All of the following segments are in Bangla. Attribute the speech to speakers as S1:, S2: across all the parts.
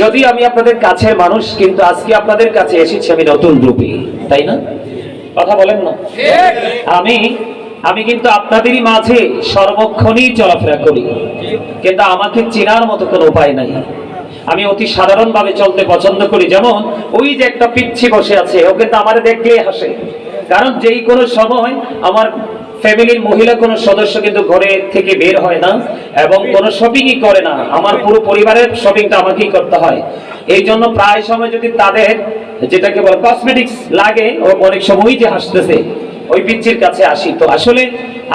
S1: যদি আমি আপনাদের কাছের মানুষ, কিন্তু আজকে আপনাদের কাছে এসেছি আমি নতুন রূপে, তাই না? কথা বলেন না? আমি আমি কিন্তু আপনাদেরই মাঝে সর্বক্ষণই চলাফেরা করি, কিন্তু আমাকে চেনার মতো কোনো উপায় নাই। আমি অতি সাধারণভাবে চলতে পছন্দ করি, যেমন ওই যে একটা পিচ্ছি বসে আছে ও কিন্তু আমার দেখলেই হাসে। কারণ যেই কোনো সময় আমার ফ্যামিলির মহিলা কোনো সদস্য কিন্তু ঘরে থেকে বের হয় না এবং কোনো শপিংই করে না। আমার পুরো পরিবারের শপিংটা আমাকেই করতে হয়। এই জন্য প্রায় সময় যদি তাদের যেটাকে বলে কসমেটিক্স লাগে, ও অনেক সময়ই যে হাসতেছে, ওই পিচ্ছির কাছে আসি। তো আসলে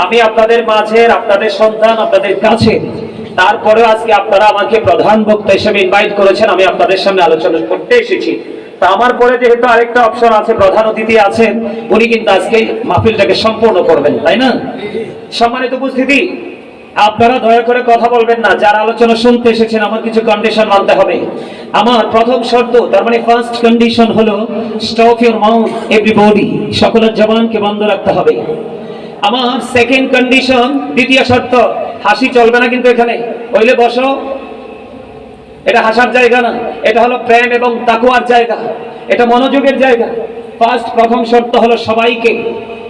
S1: আমি আপনাদের মাঝের, আপনাদের সন্তান, আপনাদের কাছে, তারপরেও আজকে আপনারা আমাকে প্রধান বক্তা হিসেবে ইনভাইট করেছেন, আমি আপনাদের সামনে আলোচনা করতে এসেছি। আমার পরে যেহেতু আরেকটা অপশন আছে, প্রধান অতিথি আছেন, উনি কিন্তু আজকে মাহফিলটাকে সম্পূর্ণ করবেন, তাই না? সম্মানিত উপস্থিতি, আপনারা দয়া করে কথা বলবেন না, যারা আলোচনা শুনতে এসেছেন, আমার কিছু কন্ডিশন মানতে হবে। আমার প্রথম শর্ত, তার মানে ফার্স্ট কন্ডিশন হলো স্টপ ইউর মাউথ এভরিবডি সকলের জবানকে বন্ধ রাখতে হবে। আমার সেকেন্ড কন্ডিশন দ্বিতীয় শর্ত, হাসি চলবে না কিন্তু এখানে। ওইলে বসো। এটা হাসার জায়গা না। এটা হলো প্রেম এবং তাকুয়ার জায়গা। এটা মনোযোগের জায়গা। ফার্স্ট প্রথম শর্ত হলো সবাইকে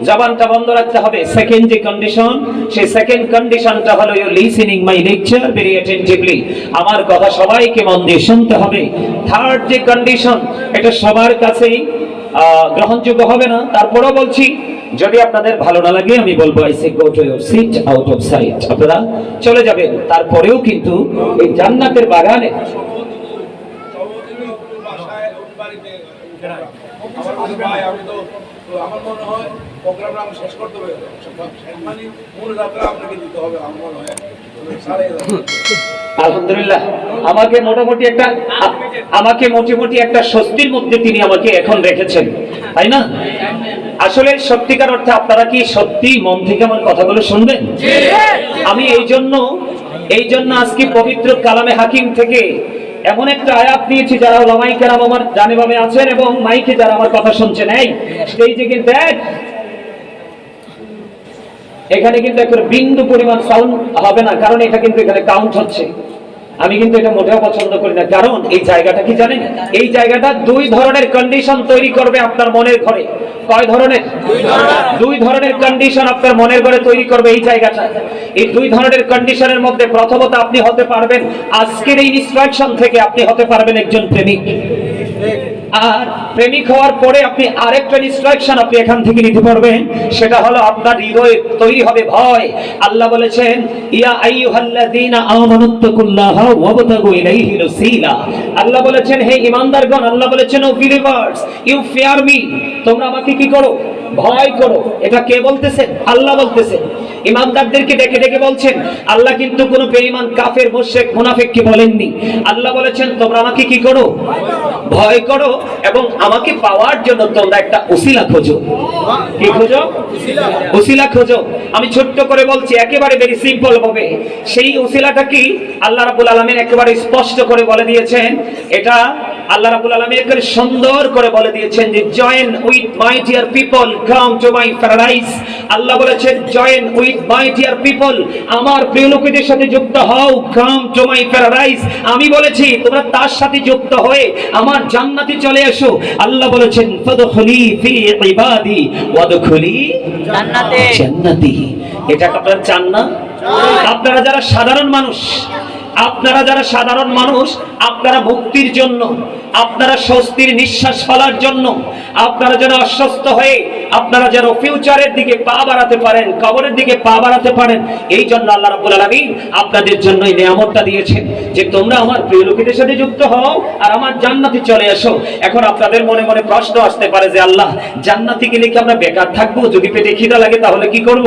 S1: জবানটা বন্ধ রাখতে হবে। সেকেন্ড যে কন্ডিশন সেই সেকেন্ড কন্ডিশনটা হলো you listening my lecture very attentively আমার কথা সবাইকে মন দিয়ে শুনতে হবে। থার্ড যে কন্ডিশন এটা সবার কাছেই গ্রহণযোগ্য হবে না। তারপরেও বলছি যদি আপনাদের ভালো না লাগে, আমি বলব I say go to your seat out of sight আপনারা চলে যাবেন। তারপরেও কিন্তু এই জান্নাতের বাগানে আলহামদুলিল্লাহ, আমাকে মোটামুটি একটা আমাকে মোটামুটি একটা স্বস্তির মধ্যে তিনি আমাকে এখন রেখেছেন, তাই না? আসলে সত্যিকার অর্থে আপনারা কি সত্যি মন থেকে আমার কথাগুলো শুনবেন? আমি এই জন্য এই জন্য আজকে পবিত্র কালামে হাকিম থেকে এমন একটা আয়াত নিয়েছি যারা ওলামাই কেরাম আমার জানে ভাবে আছেন এবং মাইকে যারা আমার কথা শুনছেন এই স্টেজে কিন্তু দেখ। এখানে কিন্তু একটা বিন্দু পরিমাণ সাউন্ড হবে না কারণ এটা কিন্তু এখানে কাউন্ট হচ্ছে। আমি কিন্তু এটা মোটেও পছন্দ করি না। কারণ এই জায়গাটা কি জানেন? এই জায়গাটা দুই ধরনের কন্ডিশন তৈরি করবে আপনার মনের ঘরে। কয় ধরনের? দুই ধরনের। কন্ডিশন আপনার মনের ঘরে তৈরি করবে এই জায়গাটা। এই দুই ধরনের কন্ডিশনের মধ্যে প্রথমত আপনি হতে পারবেন আজকের এই ইনস্ট্রাকশন থেকে আপনি হতে পারবেন একজন প্রেমিক। আর প্রেমিক হওয়ার পরে আপনি আরেকটা ইনস্ট্রাকশন আপনি এখান থেকে নিতে পারবেন, সেটা হলো আপনার হৃদয়ে তৈরি হবে ভয়। আল্লাহ বলেছেন, ইয়া আইয়ুহাল্লাযীনা আমানুত্তাকুল্লাহা ওয়াবতাগু ইলাইহি ওয়াসিলা আল্লাহ বলেছেন, হে ঈমানদারগণ আল্লাহ বলেছেন, O believers you fear me তোমরা আমাকে কি করো? ভয় করো। এটা কে বলতেছে? আল্লাহ বলতেছেন ইমানদারদেরকে ডেকে ডেকে বলছেন, আল্লাহ কিন্তু কোনো বেঈমান, কাফের, মুশরিক, মুনাফিককে বলেননি। আল্লাহ বলেছেন, তোমরা আমাকে কি করো? ভয় করো এবং আমাকে পাওয়ার জন্য তোমরা একটা উসিলা খোঁজো। কি খোঁজো? উসিলা খোঁজো। আমি ছোট্ট করে বলছি, একেবারে ভেরি সিম্পল ভাবে সেই উসিলাটা কি? আল্লাহ রাব্বুল আলামিন একেবারে স্পষ্ট করে বলে দিয়েছেন। এটা আল্লাহ রাব্বুল আলামিন একেবারে সুন্দর করে বলে দিয়েছেন যে join with my dear people come to my paradise Allah বলেছেন join with my dear people আমার প্রিয় লোকেদের সাথে যুক্ত হও কাম টু মাই প্যারাডাইস আমি বলেছি, তোমরা তার সাথে যুক্ত হয়ে আমার জান্নাতে চলে এসো। আল্লাহ বলেছেন ফাদখুলি ফি ইবাদি ওয়াদখুলি
S2: জান্নাতে।
S1: জান্নাতি। এটা আপনারা চান না? আপনারা যারা সাধারণ মানুষ আপনারা যারা সাধারণ মানুষ আপনারা মুক্তির জন্য আপনারা স্বস্তির নিঃশ্বাস ফেলার জন্য আপনারা যেন অস্বস্ত হয়ে আপনারা যেন ফিউচারের দিকে পা বাড়াতে পারেন, কবরের দিকে পা বাড়াতে পারেন, এই জন্য আল্লাহ রাব্বুল আলামিন আপনাদের জন্য এই নিয়ামতটা দিয়েছেন যে তোমরা আমার প্রিয় লোকেদের সাথে যুক্ত হও আর আমার জান্নাতে চলে এসো। এখন আপনাদের মনে মনে প্রশ্ন আসতে পারে যে আল্লাহ, জান্নাতে গেলে কি আমরা বেকার থাকব? যদি পেটে খিদা লাগে তাহলে কি করব?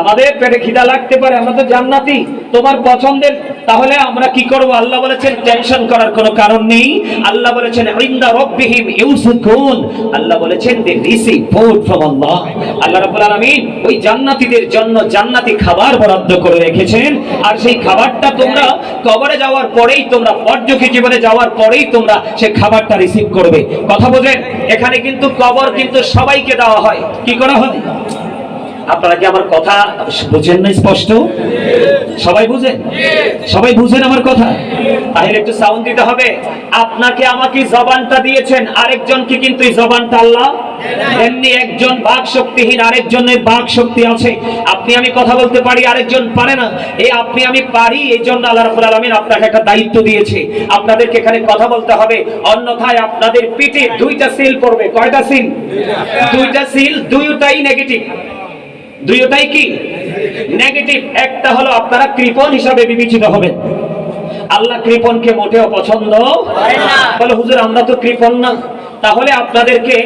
S1: আমাদের পেটে খিদা লাগতে পারে, আমরা তো জান্নাতি। তোমার পছন্দের, তাহলে আমরা কি করব? আল্লাহ বলেছেন টেনশন করার কোনো কারণ নেই। আল্লাহ বলেছেন, ইনদা রাব্বিহিম ইউসুকুন আল্লাহ বলেছেন, দে রিসিভ ফুড ফ্রম আল্লাহ রাব্বুল আলামিন ওই জান্নাতীদের জন্য জান্নাতি খাবার বরাদ্দ করে রেখেছেন। আর সেই খাবারটা তোমরা কবরে যাওয়ার পরেই তোমরা পরযোগী জীবনে যাওয়ার পরেই তোমরা সেই খাবারটা রিসিভ করবে। কথা বোঝেন? এখানে কিন্তু কবর কিন্তু সবাইকে দেওয়া হয়। কি করা হয়? আপনারা কি আমার কথা বুঝেন না স্পষ্ট? সবাই বুঝেন? সবাই বুঝেন আমার কথা? তাহলে একটু সাউন্ড দিতে হবে। আপনাকে আমাকে জবানটা দিয়েছেন, আরেকজনকে কিন্তু এই জবানটা আল্লাহ এমনি একজন বাক শক্তিহীন আরেকজনের বাক শক্তি আছে। আপনি আমি কথা বলতে পারি, আরেকজন পারে না। এই আপনি আমি পারি এই জন্য আল্লাহ রাব্বুল আলামিন আপনাকে একটা দায়িত্ব দিয়েছে। আপনাদেরকে এখানে কথা বলতে হবে। অন্যথায় আপনাদের পিঠে দুইটা সিল পড়বে। কয়টা সিল দুইটা সিল দুইটাই নেগেটিভ দুইটাই কি? নেগেটিভ একটা হলো আপনারা কৃপণ হিসাবে বিবেচিত হবেন। আল্লাহ কৃপণকে মোটেও পছন্দ বলে, হুজুর, আমরা তো কৃপণ না। তাহলে আপনাদেরকে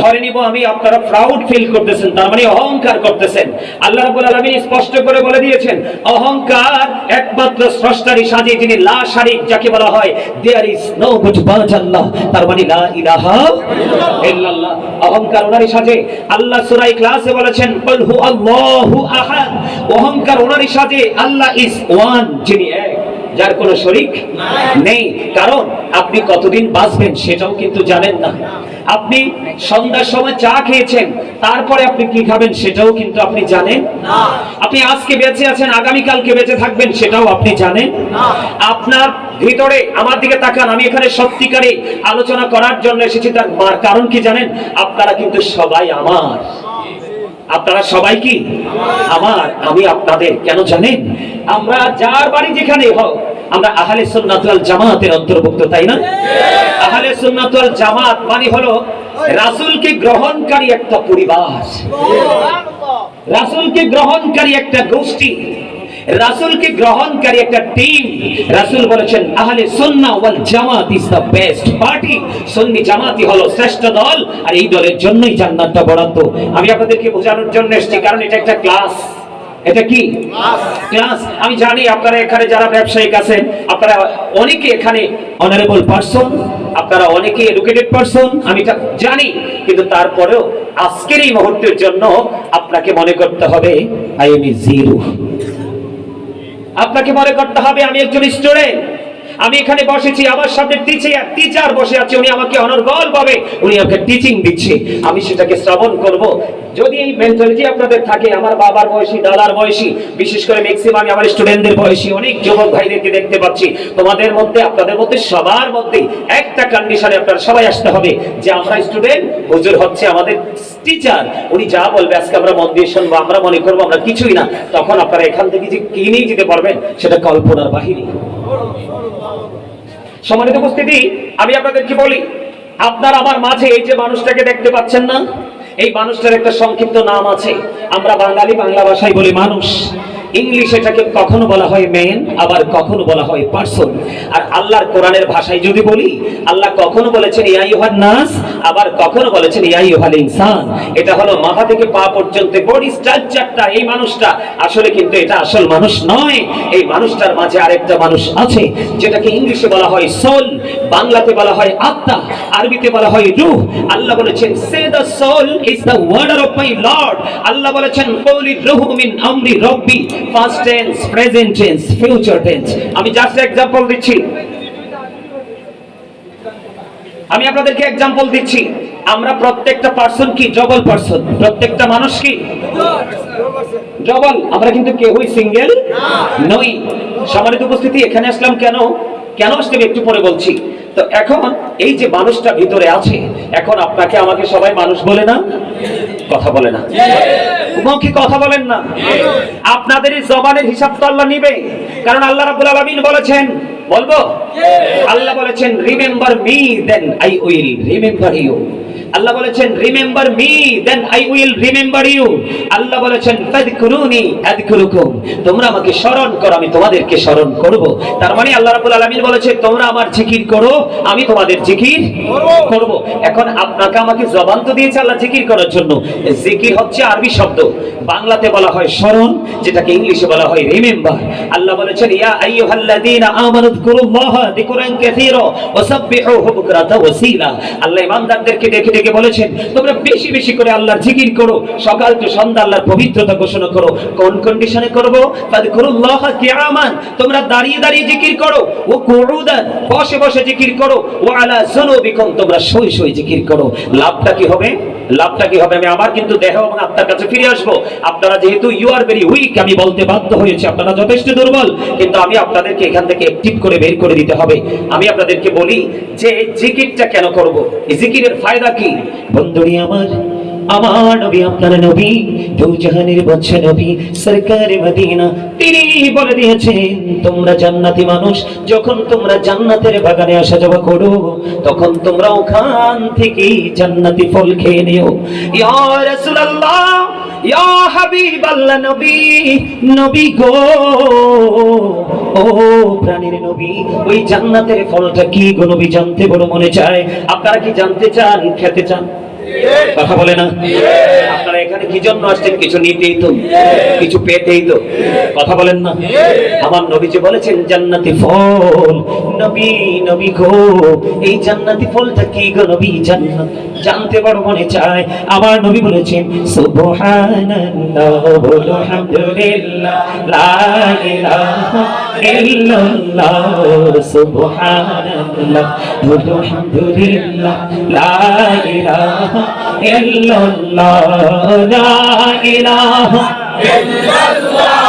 S1: ধরে নিব আমি আপনারা প্রাউড ফিল করতেছেন, তার মানে অহংকার করতেছেন। আল্লাহ রাব্বুল আলামিন স্পষ্ট করে বলে দিয়েছেন, অহংকার একমাত্র স্রষ্টারই সাজে যিনি লা শারিক, যাকে বলা হয় there is no but but আল্লাহ। তার মানে লা ইলাহা ইল্লাল্লাহ। অহংকার ওনারই সাজে আল্লাহ সূরা ইখলাসে বলেছেন কুল হু আল্লাহু আহাদ। অহংকার ওনারই সাজে আল্লাহ ইজ ওয়ান যিনি এক। যার কোনো শরিক নেই। কারণ আপনি কতদিন বাঁচবেন সেটাও কিন্তু জানেন না। আপনি সন্ধ্যার সময় চা খেয়েছেন, তারপরে আপনি কি খাবেন সেটাও কিন্তু আপনি জানেন আপনি আজকে বেঁচে আছেন আগামী কালকে বেঁচে থাকবেন সেটাও আপনি জানেন আপনার ভিতরে আমার দিকে তাকান, আমি এখানে সত্যিকারে আলোচনা করার জন্য এসেছি তার কারণ কি জানেন? আপনারা কিন্তু সবাই আমার। আপনারা সবাই কি? আমার আমি আপনাদের কেন জানেন? আমরা যার বাড়ি যেখানে হোক আমরা আহলে সুন্নাতুল জামাতের অন্তর্ভুক্ত তাই না? আহলে সুন্নাতুল জামাত মানে হলো রাসূলকে গ্রহণকারী একটা পরিবার। রাসূলকে গ্রহণকারী একটা গোষ্ঠী। রাসূলকে গ্রহণকারী একটা টিম রাসূল বলেছেন আহলে সুন্নাহ ওয়াল জামাত ইজ দ্য বেস্ট পার্টি সুন্নি জামাতি হলো শ্রেষ্ঠ দল আর এই দলের জন্যই জান্নাতটা বরাদ্দ। আমি আপনাদেরকে বোঝানোর জন্য এসেছি কারণ এটা একটা ক্লাস এটা কি? ক্লাস আমি জানি আপনারা এখানে যারা ব্যবসায়িক আছেন আপনারা অনেকে এখানে অনারেবল পারসন আপনারা অনেকে এডুকেটেড পারসন আমি জানি। কিন্তু তারপরেও আজকের এই মুহূর্তের জন্য আপনাকে মনে করতে হবে আই এম জিরো আপনাকে মনে করতে হবে আমি একজন স্টুডেন্ট আমি এখানে বসেছি, আমার সামনে টিচার টিচার বসে আছে, উনি আমাকে অনর্গল ভাবে, উনি আমাকে টিচিং দিচ্ছে। আমি সেটাকে শ্রবণ করব। যদি এই মেন্টালিটি আপনাদের থাকে, আমার বাবার বয়সী, দাদার বয়সী, বিশেষ করে ম্যাক্সিমাম আমার স্টুডেন্টদের বয়সী, অনেক যুবক ভাইদেরকে দেখতে পাচ্ছি, তোমাদের মধ্যে, আপনাদের মধ্যে, সবার মধ্যে একটা কন্ডিশনে আপনারা সবাই আসতে হবে, যে আমরা স্টুডেন্ট হুজুর হচ্ছে আমাদের টিচার উনি যা বলবে, আজকে আমরা মন দিয়ে শুনব, আমরা মনে করব, আমরা কিছুই না। তখন আপনারা এখান থেকে যে কিনেই যেতে পারবেন, সেটা কল্পনার বাহিনী। সম্মানিত উপস্থিতি, আমি আপনাদেরকে বলি? আপনার আমার মাঝে এই যে মানুষটাকে দেখতে পাচ্ছেন না, এই মানুষটার একটা সংক্ষিপ্ত নাম আছে। আমরা বাঙালি বাংলা ভাষায় বলি মানুষ। ইংলিশ এটাকে কখনো বলা হয় মেন আবার কখনো বলা হয় পার্সন আর আল্লাহর কোরআনের ভাষায় যদি বলি, আল্লাহ কখনো বলেছেন, ইয়া ইউহান নাস আবার কখনো বলেছেন, ইয়া ইউহাল ইনসান এটা হলো মাথা থেকে পা পর্যন্ত বডি স্ট্রাকচারটা এই মানুষটা। আসলে কিন্তু এটা আসল মানুষ নয়। এই মানুষটার মাঝে আরেকটা মানুষ আছে, যেটাকে ইংলিশে বলা হয় সোল বাংলাতে বলা হয় আত্মা, আরবিতে বলা হয় রূহ। আল্লাহ বলেছেন say the soul is the order of my lord আল্লাহ বলেছেন কৌলি রূহু মিন আমরি রব্বি first tense present tense future tense আমি জাস্ট এক্সাম্পল দিচ্ছি। আমি আপনাদেরকে এক্সাম্পল দিচ্ছি। আমরা প্রত্যেকটা পার্সন কি? জবল পার্সন প্রত্যেকটা মানুষ কি? জবল আমরা কিন্তু কেউই সিঙ্গেল নই। সম্মানিত উপস্থিতি, এখানে আসলাম কেন? কেন আসতে একটু পরে বলছি। তো এখন এই যে মানুষটা ভিতরে আছে, এখন আপনাকে আমাকে সবাই মানুষ বলে না? কথা বলে না। মৌখিক কথা বলেন না। আপনাদের জবানের হিসাব তো আল্লাহ নিবে। কারণ আল্লাহ রাবুল আলমিন বলেছেন, বলব? আল্লাহ বলেছেন, remember me then I will remember you. আল্লাহ বলেছেন remember me then I will remember you আল্লাহ বলেছেন ফাদকুরুনি আযকুরুকুম তোমরা আমাকে স্মরণ করো, আমি তোমাদেরকে স্মরণ করব। তার মানে আল্লাহ রাব্বুল আলামিন বলেছে, তোমরা আমার জিকির করো, আমি তোমাদের জিকির করব। এখন আপনাকে আমাকে জবান তো দিয়েছে আল্লাহ জিকির করার জন্য। জিকির হচ্ছে আরবি শব্দ। বাংলাতে বলা হয় স্মরণ, যেটাকে ইংলিশে বলা হয় রিমেম্বার। আল্লাহ বলেছেন, ইয়া আইয়ুহাল্লাযীনা আমানু যিকুরুল্লাহা যিকরান কাসীরা ওয়াসাব্বিহুহু বুকরাতা ওয়াসীলা। আল্লাহ ইমানদারদেরকে ডেকে থেকে বলেছেন, তোমরা বেশি বেশি করে আল্লাহর জিকির করো, সকাল তো সন্ধ্যা আল্লাহর পবিত্রতা ঘোষণা করো। কোন কন্ডিশনে করব? তোমরা দাঁড়িয়ে দাঁড়িয়ে জিকির করো। ও কুউদান বসে বসে জিকির করো। ও আলা যুনুবিকুম তোমরা শুয়ে শুয়ে জিকির করো। লাভটা কি হবে? লাভটা কি হবে? আমি আমার কিন্তু দেহ এবং আত্মার কাছে ফিরে আসব। আপনারা যেহেতু ইউ আর ভেরি উইক আমি বলতে বাধ্য হয়েছি, আপনারা যথেষ্ট দুর্বল, কিন্তু আমি আপনাদেরকে এখান থেকে অ্যাক্টিভ করে বের করে দিতে হবে। আমি আপনাদেরকে বলি যে জিকিরটা কেন করব? জিকিরের ফায়দা কি? বন্ধুরি আমার আমার নবী, আপনার নবী দু জাহানের বাদশা নবী, সরকার মদিনা, তিনি বলে দিয়েছেন, তোমরা জান্নাতি মানুষ, যখন তোমরা জান্নাতের বাগানে আসা যাওয়া করো, তখন তোমরা ওখান থেকে জান্নাতি ফল খেয়ে নিও। ইয়া রাসূলুল্লাহ! ইয়া হাবিবাল্লাহ নবী নবী গো। ও প্রাণীর নবী, ওই জান্নাতের ফলটা কি গো নবী জানতে বড় মনে চায়? আপনারা কি জানতে চান, খেতে চান? কথা বলে না? আপনারা এখানে কি জন্য আসছেন? কিছু নিতেই তো, কিছু পেতেই তো। কথা বলেন না। আমার নবী যে বলেছেন, জান্নাতি ফল, নবী নবী গো, এই জান্নাতি ফলটা কি গো নবী? জান্নাত, জানতে বড় মনে চায়। আমার নবী বলেছেন, সুবহানাল্লাহ বলো হামদুলিল্লাহ লা ইলাহা ইল্লাল্লাহ, সুবহানাল্লাহ বলো হামদুলিল্লাহ লা ইলাহা ইল্লাল্লাহ লা ইলাহা লা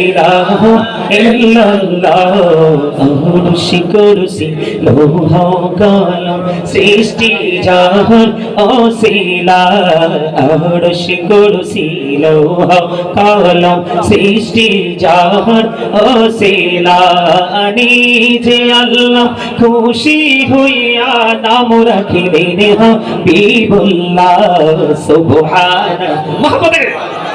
S1: ইলাহা ইল্লাল্লাহ আরশি কুরসি লৌহ কলম সৃষ্টি জাহান অসিলা আরশি কুরসি লৌহ কলম সৃষ্টি জাহান অসিলা নিজে আল্লাহ খুশি হইয়া নাম রাখিলেন হাবিবুল্লাহ সুবহান মুহাম্মাদের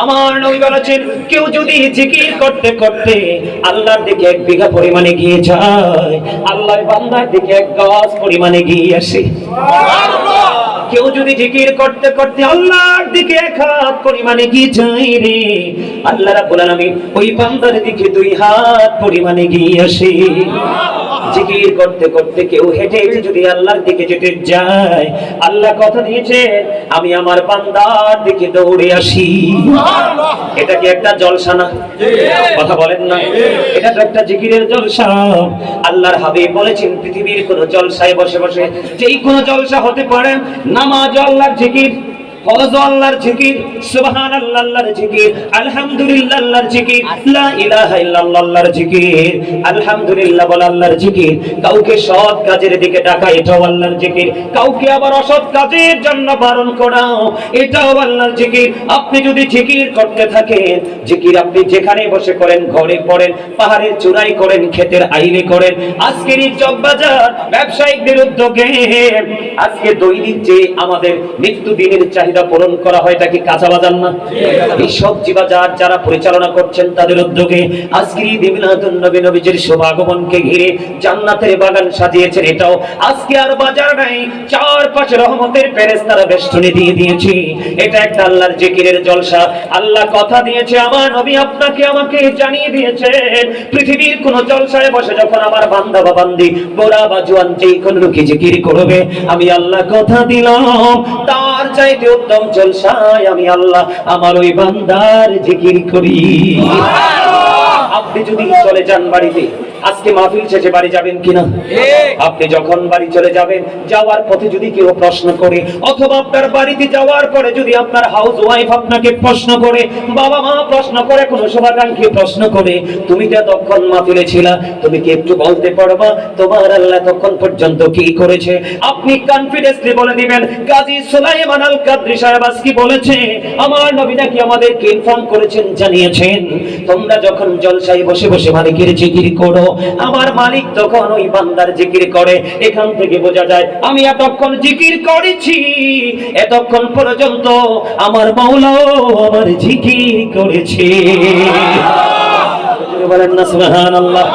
S1: আমার আল্লাহর বলেছেন, কেউ যদি জিকির করতে করতে আল্লাহর দিকে এক বিঘা পরিমাণে গিয়ে যায় আল্লাহ বান্দার দিকে এক গাছ পরিমাণে গিয়ে আসে। কেউ যদি জিকির করতে করতে আল্লাহর দিকে এক হাত পরিমাণে গিয়ে যায় রে আল্লাহ রাব্বুল আলামিন ওই বান্দার দিকে দুই হাত পরিমাণে গিয়ে আসে। জিকির করতে করতে কেউ হেঁটে যদি আল্লাহর দিকে যেতে যায় আল্লাহ কথা দিয়েছে আমি আমার বান্দার দিকে দৌড়ে আসি। এটা কি একটা জলসা না? কথা বলেন না। এটা তো একটা জিকিরের জলসা। আল্লাহর হাবিব বলেছেন পৃথিবীর কোন জলসায় বসে বসে যেই কোন জলসা হতে পারে নামাজ আল্লাহর জিকির। কাউকে সৎ কাজের দিকে ডাকা এটাও আল্লাহর জিকির। কাউকে আবার অসৎ কাজের জন্য বারণ করাও, এটাও আল্লাহর জিকির। আপনি যদি জিকির করতে থাকেন, জিকির আপনি যেখানে বসে করেন, ঘরে পড়েন, পাহাড়ের চূড়াই করেন, ক্ষেতের আইলে করেন, আজকের এই চকবাজার ব্যবসায়িকদের উদ্যোগে, আজকে দৈনিক যে আমাদের নিত্যদিনের চাহিদা পূরণ করা হয় এটা কি কাঁচা বাজার না? এই সবজি বাজার যারা পরিচালনা করছেন তাদের উদ্যোগে আজকের এই দিবিলাতুন নবী নবীজির শুভাগমনকে ঘিরে জান্নাতের বাগান সাজিয়েছেন এটাও। আজকে আর বাজার নাই চারপাশে রহমতের ফেরেশতারা বেষ্টনী দিয়ে দিয়েছে। এটা একটা আল্লাহর জিকিরের জলসা। আল্লাহ কথা দিয়েছে আমার নবী আপনাকে আমাকে জানিয়ে দিয়েছেন পৃথিবীর কোন জলসায় বসে যখন আমার বান্দা বা বান্দি গোরা বা জোয়ান যেই কোন লোকে জিকির করবে। আমি আল্লাহ কথা দিলাম তার চাইতে উত্তম জলসায় আমি আল্লাহ আমার ওই বান্দার জিকির করি। আপনি যদি চলে যান বাড়িতে আজকে মাহফিল শেষে বাড়ি যাবেন কিনা? আপনি যখন বাড়ি চলে যাবেন যাওয়ার পথে যদি কেউ প্রশ্ন করে অথবা আপনার বাড়িতে যাওয়ার পরে যদি আপনার হাউস ওয়াইফ আপনাকে প্রশ্ন করে বাবা মা প্রশ্ন করে কোনো শুভাকাঙ্ক্ষী প্রশ্ন করে তুমি তো তখন মাহফিলে ছিলা তুমি কি একটু বলতে পারবা? তোমার আল্লাহ তখন পর্যন্ত কি করেছে? আপনি কনফিডেন্সলি বলে দিবেন কাজী সুলাইমান আল কাদরি সাহেব আজকে বলেছে আমার নবী নাকি আমাদেরকে ইনফর্ম করেছেন জানিয়েছেন। তোমরা যখন জলসায় বসে বসে মালিকের জিকির করো আমার মালিক তখন ওই বান্দার জিকির করে। এখান থেকে বোঝা যায়, আমি এতক্ষণ জিকির করেছি। এতক্ষণ পর্যন্ত আমার মাওলাও আমার জিকির করেছে। বলেন না, সুবহানাল্লাহ।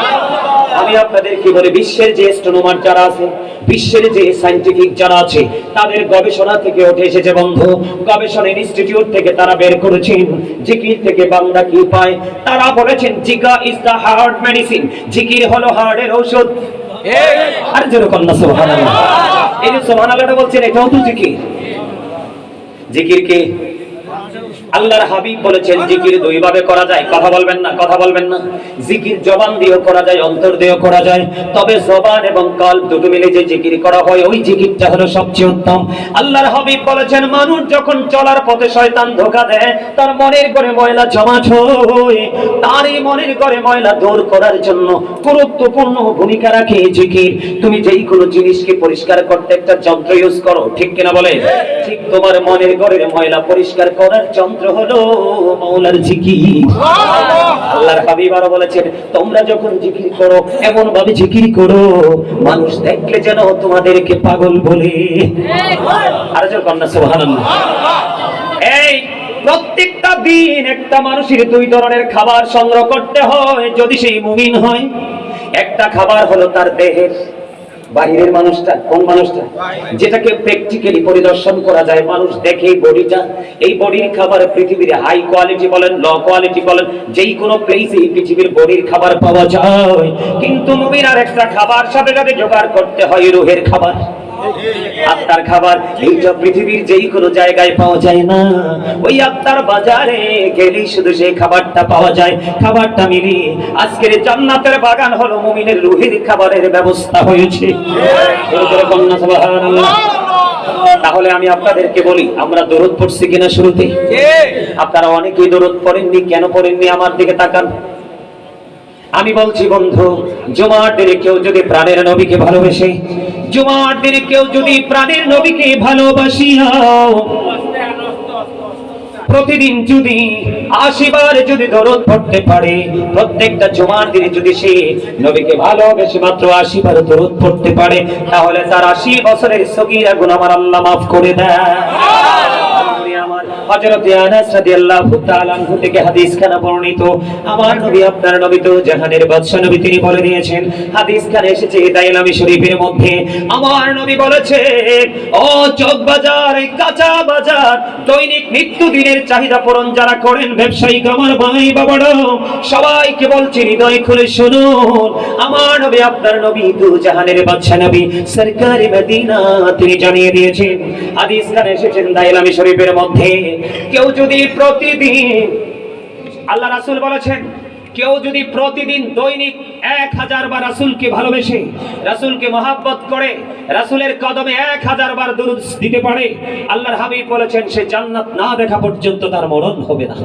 S1: আমি আপনাদেরকে বলে, বিশ্বের যে অ্যাস্ট্রোনমার যারা আছে, বিশ্বের যে সায়েন্টিফিক যারা আছে, তাদের গবেষণা থেকে উঠে এসেছে বন্ধু। গবেষণা ইনস্টিটিউট থেকে তারা বের করেছেন, জিকির থেকে বাংলা কি পায়? তারা বলেছেন, জিকা ইজ দা হার্ট মেডিসিন জিকির হলো হার্টের ঔষধ। আর যেরকম না, সুবহানাল্লাহ। এই যে সুবহানাল্লাহটা বলছেন, এটাও তো জিকির। জিকির কি? আল্লাহর হাবিব বলেছেন, জিকির দুই ভাবে করা যায়। কথা বলবেন না, কথা বলবেন না। জিকির জবান দিয়েও করা যায়, অন্তর দিয়েও করা যায়। তবে জবান এবং কাল দুটো মিলে যে জিকির করা হয়, ওই জিকিরটা হলো সবচেয়ে উত্তম। আল্লাহর হাবিব বলেছেন, মানুষ যখন চলার পথে শয়তান ধোকা দেয়, তার মনের করে ময়লা জমাট হয় তার এই মনের করে ময়লা দূর করার জন্য গুরুত্বপূর্ণ ভূমিকা রাখে জিকির। তুমি যেই কোনো জিনিসকে পরিষ্কার করতে একটা যন্ত্র ইউজ করো, ঠিক কিনা বলে? ঠিক তোমার মনের ঘরের ময়লা পরিষ্কার করার যন্ত্র মানুষ দেখলে যেন তোমাদেরকে পাগল বলে। এই প্রত্যেকটা দিন একটা মানুষের দুই ধরনের খাবার সংগ্রহ করতে হয়, যদি সেই মুমিন হয়। একটা খাবার হলো তার দেহের বাহিরের মানুষটা, কোন মানুষটা? যেটাকে প্র্যাকটিক্যালি পরিদর্শন করা যায়, মানুষ দেখে বডিটা, এই বডির খাবার পৃথিবীর হাই কোয়ালিটি বলেন লো কোয়ালিটি বলেন, যেই কোনো প্লেসে এই পৃথিবীর বডির খাবার পাওয়া যায়। কিন্তু মুমিন আর একটা খাবার সাথে সাথে জোগাড় করতে হয় রুহের খাবার। আত্মার খাবার এইটা পৃথিবীর যেই কোনো জায়গায় পাওয়া যায় না। ওই আত্মার বাজারে গেলেই শুধু সেই খাবারটা পাওয়া যায়, খাবারটা মিলি আজকের জান্নাতের বাগান হলো মুমিনের রুহের খাবারের ব্যবস্থা হয়েছে। তাহলে আমি আপনাদেরকে বলি, আমরা দরদ পড়ছি কিনা শুরুতে? আপনারা অনেকেই দরদ পড়েননি, কেন পড়েননি আমার দিকে তাকান? আমি বলছি, বন্ধু, জুমার দিনে কেউ যদি প্রাণের নবীকে ভালোবেসে, জুমার দিনে কেউ যদি প্রাণের নবীকে ভালোবাসিয়াও প্রতিদিন যদি আশিবার যদি দরদ পড়তে পারে, প্রত্যেকটা জমার দিনে যদি সে নবীকে ভালোবেসে মাত্র আশিবার দরদ পড়তে পারে, তাহলে তার আশি বছরের সগিরা গুণ আমার আল্লাহ মাফ করে দেয় চাহিদা পূরণ যারা করেন ব্যবসায়িক আমার ভাই বাবারা, সবাইকে বলছি, হৃদয় খুলে শুনুন। আমার নবী, আপনার নবী দু জাহানের বাদশা নবী, সরকারি মদিনা, তিনি জানিয়ে দিয়েছেন। হাদিস খানে এসেছেন দাইলামি শরীফের মধ্যে। কেউ যদি প্রতিদিন, আল্লাহ রাসূল বলেছেন, কেউ যদি প্রতিদিন দৈনিক এক হাজার বার রাসূলকে ভালোবেসে, রাসূলকে মহাব্বত করে, রাসূলের কদমে এক হাজার বার দুরূদ দিতে পারে, আল্লাহর হাবিব বলেছেন, সে জান্নাত না দেখা পর্যন্ত তার মরণ হবে না।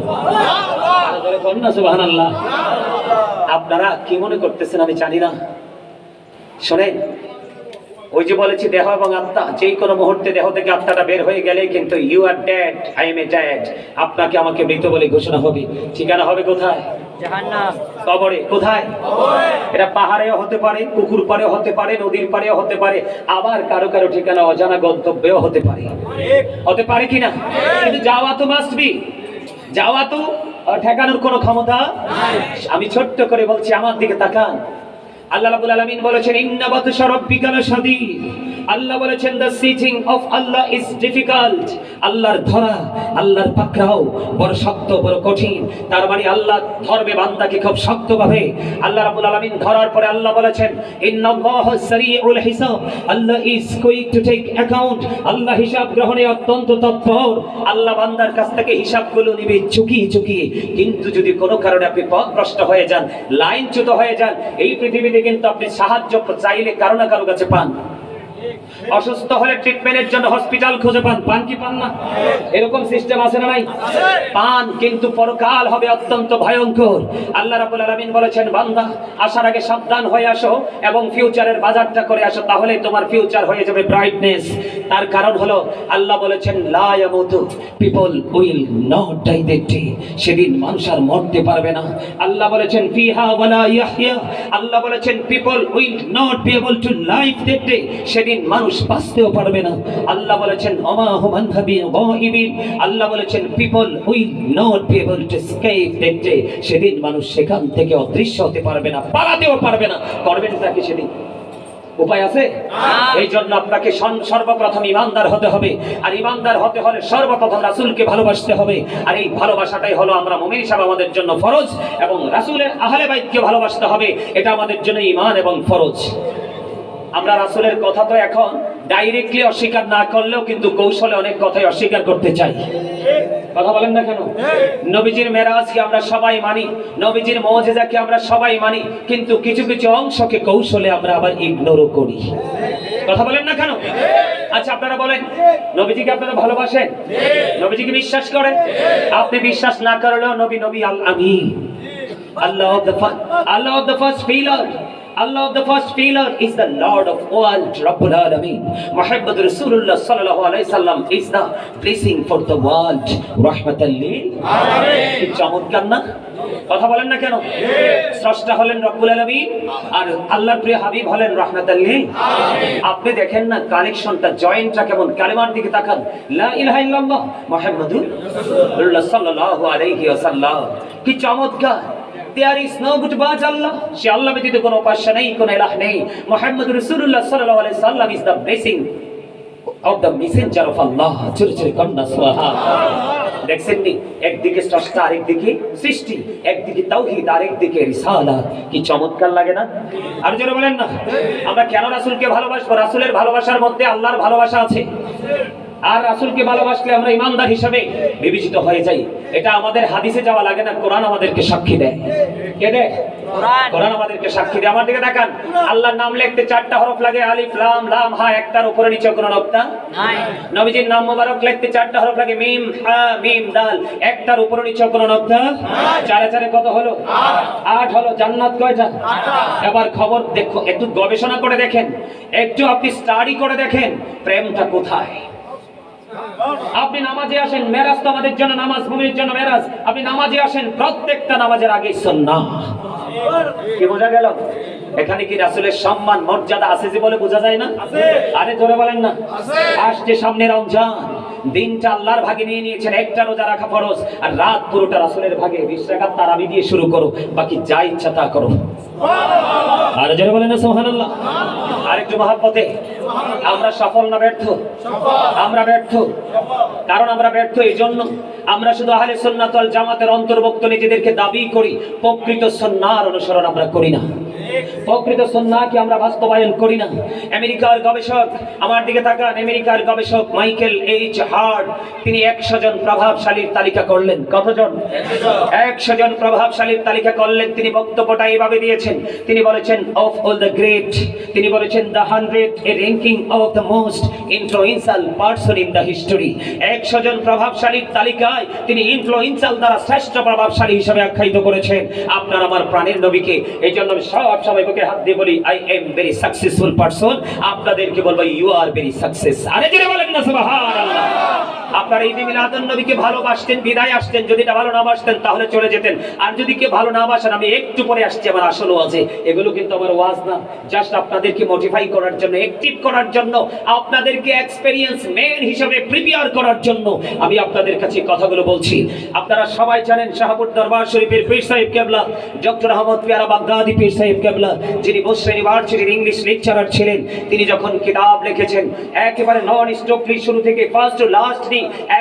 S1: আপনারা কি মনে করতেছেন আমি জানি না। শোনেন ওই যে বলেছি দেহ এবং আত্মা যেই কোনো মুহূর্তে দেহ থেকে আত্মাটা বের হয়ে গেলে কিন্তু you are dead I am a dead আপনাকে আমাকে মৃত বলে ঘোষণা হবে। ঠিকানা হবে কোথায়? কবরে। কোথায়? এটা পাহাড়েও হতে পারে পুকুর পাড়েও হতে পারে নদীর পাড়েও হতে পারে আবার কারও কারও ঠিকানা অজানা গন্তব্যেও হতে পারে। হতে পারে কিনা? কিন্তু যাওয়া তো মাস্ট বি যাওয়া তো ঠেকানোর কোনো ক্ষমতা আমি ছোট্ট করে বলছি আমার দিকে তাকান। আল্লাহ রাব্বুল আলামিন বলেছেন, ইন্না বাতশা রাব্বিকা লাশাদীদ আল্লাহ বলেছেন the of Allah is difficult আল্লাহর ধরা, আল্লাহর পাকড়াও বড় শক্ত, বড় কঠিন। তার মানে আল্লাহ বান্দাকে খুব শক্ত ভাবে আল্লাহ রাব্বুল আলামিন ধরার পরে আল্লাহ বলেছেন, ইন্নাল্লাহ সারিউল হিসাব। আল্লাহ is quick to take account আল্লাহ হিসাব গ্রহণে অত্যন্ত তৎপর। আল্লাহ বান্দার কাছ থেকে হিসাবগুলো নিবে চুকিয়ে চুকিয়ে কিন্তু যদি কোনো কারণে আপনি পথভ্রষ্ট হয়ে যান, লাইনচ্যুত হয়ে যান, এই পৃথিবীতে কিন্তু আপনি সাহায্য চাইলে কারও না কারও কাছে পান। অসুস্থ হলে ট্রিটমেন্টের জন্য হসপিটাল খুঁজে পান। পান কি পান না? এরকম সিস্টেম আছে না নাই? পান কিন্তু পরকাল হবে অত্যন্ত ভয়ঙ্কর। আল্লাহ রাব্বুল আলামিন বলেছেন, বান্দা, আসার আগে সাবধান হয়ে আসো এবং ফিউচারের বাজারটা করে আসো তাহলে তোমার ফিউচার হয়ে যাবে ব্রাইটনেস তার কারণ হলো, আল্লাহ বলেছেন, লা people will not die that সেদিন মানুষ আর মরতে পারবে না। আল্লাহ বলেছেন, ফিহা ওয়ালা ইয়াহইয়া। আল্লাহ বলেছেন people will not be able to that day সেদিন মানুষ বাঁচতেও পারবে না। আল্লাহ বলেছেন অমা হুমান আল্লাহ বলেছেন people will not be able to escape that day. সেদিন মানুষ সেখান থেকে অদৃশ্য হতে পারবে না পালাতেও পারবে না। করবেন নাকি সেদিন। উপায় আছে? এই জন্য আপনাকে সর্বপ্রথম ইমানদার হতে হবে। আর ইমানদার হতে হলে সর্বপ্রথম রাসূলকে ভালোবাসতে হবে। আর এই ভালোবাসাটাই হলো আমরা মুমিন হিসাবে আমাদের জন্য ফরজ এবং রাসূলের আহলে বাইতকে ভালোবাসতে হবে। এটা আমাদের জন্য ঈমান এবং ফরজ। আমরা রাসূলের কথা তো এখন ডাইরেক্টলি অস্বীকার না করলেও কিন্তু কৌশলে অনেক কথাই অস্বীকার করতে চাই। কথা বলেন না কেন? নবীজির মেরাজকে আমরা সবাই মানি, নবীজির মৌজেজাকে আমরা সবাই মানি, কিন্তু কিছু কিছু অংশকে কৌশলে আমরা আবার ইগনোরও করি। কথা বলেন না কেন? আচ্ছা আপনারা বলেন, নবীজিকে আপনারা ভালোবাসেন? নবীজিকে বিশ্বাস করেন? আপনি বিশ্বাস না করলেও নবী নবী আল আমিন আল্লাহ Allah of the first feeler. Allah of the first feeler is the Lord of all Rabbul Alameen. Muhammad Rasulullah sallallahu alayhi sallam is the blessing for the world. Rahmatan lil কি চমৎকার না? কথা বলেন না কেন? স্রষ্টা হলেন রব্বুল আলামিন আর আল্লাহর প্রিয় হাবিব হলেন রাহমাতাল্লিল আপনি দেখেন না কানেকশনটা জয়েন্টটা কেমন? কালেমার দিকে তাকান। লা ইলাহা ইল্লাল্লাহ। মুহাম্মাদুর রাসূলুল্লাহ সাল্লাল্লাহু আলাইহি ওয়াসাল্লাম। কি চমৎকার! দেয়ার নেই, কোনো ইলাহ নেই। Muhammad blessing of the messenger of আল্লাহ চুরি চুরি একদিকে স্রষ্টা, আরেকদিকে সৃষ্টি। একদিকে তাওহীদ, আরেকদিকে রিসালাত কি চমৎকার লাগে না? আর যারা বলেন না? আমরা কেন রাসূলকে ভালোবাসবো? রাসূলের ভালোবাসার মধ্যে আল্লাহর ভালোবাসা আছে। আর রাসূলকে ভালোবাসলে আমরা ইমানদার হিসাবে বিবেচিত হয়ে যাই। এটা আমাদের হাদিসে যাওয়া লাগে না কোরআন আমাদেরকে সাক্ষী দেয়। কে দেয়? কোরআন। আমাদেরকে সাক্ষী দেয়। আমার দিকে তাকান। আল্লাহর নাম লিখতে চারটা হরফ লাগে আলিফ লাম লাম হা একটার উপরে নিচে কোনো নক্তা নবীজির নাম মোবারক লিখতে চারটা হরফ লাগে মিম হা মিম দাল। একটার উপরে নিচে কোনো নক্তা চারে চারে কত হলো? আট। হলো জান্নাত কয়টা? এবার খবর দেখো একটু গবেষণা করে দেখেন। একটু আপনি স্টাডি করে দেখেন প্রেমটা কোথায়? আপনি নামাজে আসেন মেরাজ তো আমাদের জন্য নামাজ ভূমির জন্য মেরাজ। আপনি নামাজে আসেন প্রত্যেকটা নামাজের আগে সুন্নাহ। কি বোঝা গেল? এখানে কি রাসূলের সম্মান মর্যাদা আছে যে বলে বোঝা যায় না? আরে ধরে বলেন না। আসছে সামনে রমজান। দিনটা আল্লাহর ভাগে নিয়ে নিয়েছেন একটা রোজা রাখা ফরজ। আর রাত পুরোটা রাসূলের ভাগে। বিশ রাকাত তারাবি দিয়ে শুরু করো বাকি যা ইচ্ছা তা করো। আর যারা বলেন না সুবহানাল্লাহ। আরেকটু মহাব্বতে। আমরা সফল না ব্যর্থ? আমরা ব্যর্থ। কারণ আমরা ব্যর্থ এই জন্য। আমরা শুধু আহলে সন্ন্যাতল জামাতের অন্তর্ভুক্ত নিজেদেরকে দাবি করি প্রকৃত সন্ন্যার অনুসরণ আমরা করি না। প্রকৃত সুন্নাহকে আমরা বাস্তবায়ন করি না। আমেরিকার গবেষক, আমার দিকে তাকান, আমেরিকার গবেষক মাইকেল এইচ হার্ড তিনি একশো জন প্রভাবশালীর তালিকা করলেন। কতজন? একশো জন প্রভাবশালীর তালিকা করলেন, তিনি বক্তব্যটা এইভাবে দিয়েছেন। তিনি বলেছেন অফ অল দ্য গ্রেট তিনি বলেছেন the hundred a ranking of the most influential person in the history একশো জন প্রভাবশালীর তালিকায় তিনি ইনফ্লুয়েন্সাল দ্বারা শ্রেষ্ঠ প্রভাবশালী হিসেবে আখ্যায়িত করেছেন। আপনার আমার প্রাণের নবীকে এই জন্য সব সবাই বুকে হাত দিয়ে বলি I am very successful person আপনাদেরকে বলব ইউ আর ভেরি সাকসেস আরে জোরে বলেন না, সুবহানাল্লাহ। আপনার এই মিলাদুন নবীকে ভালোবাসতেন, বিদায় আসতেন, যদি এটা ভালো না বাসতেন, তাহলে চলে যেতেন। আর যদি কে ভালো না বাসেন, আমি একটু পরে আসছি আমার আসল ওয়াজে। এগুলো কিন্তু আমার ওয়াজ না জাস্ট আপনাদেরকে মোটিফাই করার জন্য অ্যাক্টিভ করার জন্য, আপনাদেরকে এক্সপেরিয়েন্স মেন হিসেবে প্রিপেয়ার করার জন্য আমি আপনাদের কাছে কথাগুলো বলছি। আপনারা সবাই জানেন শাহপুর দরবার শরীফের পীর সাহেব কেবলা, ডক্টর আহমদ পিয়ারা বাগদাদি পীর সাহেব কেবলা, যিনি বসরা ইউনিভার্সিটির ইংলিশ লেকচারার ছিলেন, তিনি যখন কিতাব লিখেছেন, একেবারে নন স্টপলি শুরু থেকে ফার্স্ট টু লাস্ট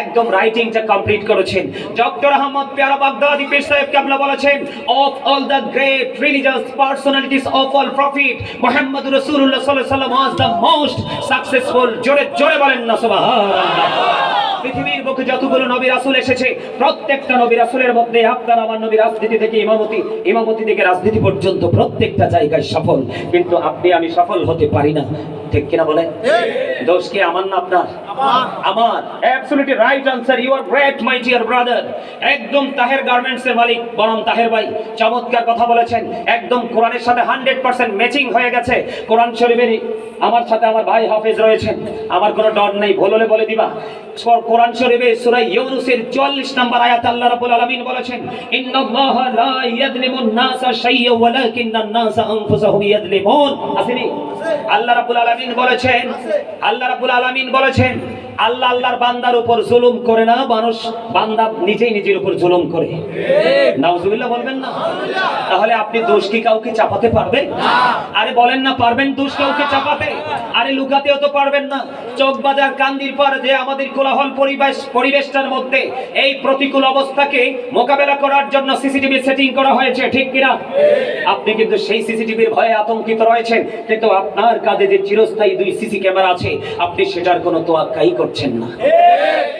S1: একদম রাইটিংটা কমপ্লিট করেছেন। ডক্টর আহমদ পেয়ারা বাগদাদি পীর সাহেব কেবলা বলেছেন of all the great religious personalities of all prophet Mohammad রাসূলুল্লাহ সাল্লাল্লাহু আলাইহি ওয়াসাল্লাম ওয়াজ দ্য মোস্ট সাকসেসফুল জোরে জোরে বলেন না, সুবহানাল্লাহ। পৃথিবীর বুকে যতগুলো নবী রাসূল এসেছে প্রত্যেকটা নবী রাসূলের মধ্যে আপনার আমার নবী রাজনীতি থেকে ইমামতি ইমামতি থেকে রাজনীতি পর্যন্ত প্রত্যেকটা জায়গায় সফল। কিন্তু আপনি আমি সফল হতে পারি না। ঠিক কিনা বলে দোষ কি আমার না আপনার? আমার। Absolutely right answer you are great my dear brother একদম তাহের গার্মেন্টস এর মালিক বরং তাহের ভাই। চমৎকার কথা বলেছেন। একদম কোরআনের সাথে হান্ড্রেড পার্সেন্ট ম্যাচিং হয়ে গেছে। কোরআন শরীফের আমার সাথে আমার ভাই হাফেজ রয়েছেন। আমার কোনো ডর নেই। ভুল হলে বলে দিবা। কোরআন শরীফে সূরা ইউনূসের 44 নম্বর আয়াত আল্লাহ রাব্বুল আলামিন বলেছেন, ইন্নাল্লাহা লা ইয়াযলিমুন নাসা শাইয়্যান ওয়ালাকিন্নান নাসা আনফুসাহুম ইয়াযলিমুন আসেনি আল্লাহ রাব্বুল আলামিন বলেছেন, আল্লাহ রাব্বুল আলামিন বলেছেন, আল্লাহ আল্লাহর বান্দার উপর জুলুম করে না, মানুষ বান্দা নিজেই নিজের উপর জুলুম করে। নাউজুবিল্লাহ বলবেন না? তাহলে আপনি দোষ কি কাউকে চাপাতে পারবেন? আরে বলেন না, পারবেন দোষ কাউকে চাপাতে? আরে লুকাতেও তো পারবেন না। চোখ বাজার কান্দির পর যে আমাদের কোলাহল পরিবেশ, পরিবেশটার মধ্যে এই প্রতিকূল অবস্থাকে মোকাবেলা করার জন্য সিসিটিভি সেটিং করা হয়েছে, ঠিক কিনা? আপনি কিন্তু সেই সিসিটিভির ভয়ে আতঙ্কিত রয়েছেন। কিন্তু আপনার কাঁধে যে চিরস্থায়ী দুই সিসি ক্যামেরা আছে, আপনি সেটার কোনো তোয়াক্কাই করছেন না।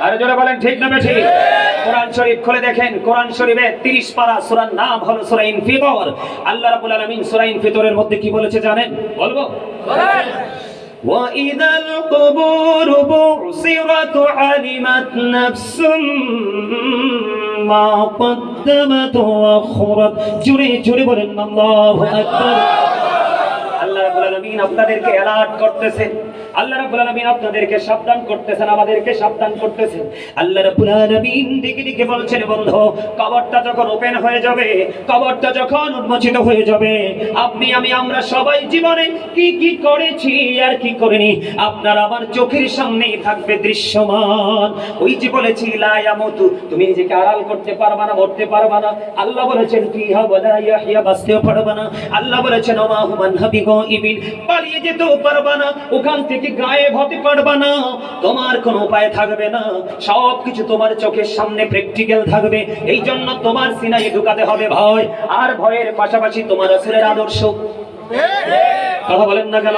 S1: আরে জোরে বলেন, ঠিক না ঠিক কোরআন শরীফ খুলে দেখেন। কোরআন শরীফে 30 পারা সূরার নাম হলো সূরা ইনফিতর। আল্লাহ রাব্বুল আলামিন সূরা ইনফিতরের মধ্যে কি বলেছে জানেন? বলব? وإذا القبور بعثرت علمت نفس ما قدمت وأخرت জুড়ে জুড়ে বলেন আল্লাহু আকবার আল্লাহ রাব্বুল আলামিন আপনাদেরকে অ্যালার্ট করতেছেন আল্লাহ রাব্বুল আলামিন আপনাদেরকে সাবধান করতেছেন, আমাদেরকে সাবধান করতেছেন। আল্লাহ রাব্বুল আলামিন দিকে দিকে বলছেন কবরটা যখন ওপেন হয়ে যাবে, কবরটা যখন উন্মোচিত হয়ে যাবে, আপনি, আমি, আমরা সবাই জীবনে কি কি করেছি আর কি করিনি, আপনার আমার চোখের সামনেই থাকবে দৃশ্যমান। ওই যে বলেছি তুমি নিজেকে আড়াল করতে পারবা না, মরতে পারবা না। আল্লাহ বলেছেন, ফিহা ওয়ালা পারবা না। আল্লাহ বলেছেন, ওমা হুমান হাবিগো ইবিন পালিয়ে যেতেও পারবা না। ওখান থেকে গায়েব হতে পারবা না। তোমার কোনো উপায় থাকবে না। সব কিছু তোমার চোখের সামনে প্র্যাকটিক্যাল থাকবে। এই জন্য তোমার সিনাই ঢুকাতে হবে ভয়। আর ভয়ের পাশাপাশি তোমার আসলের আদর্শ। কথা বলেন না কেন?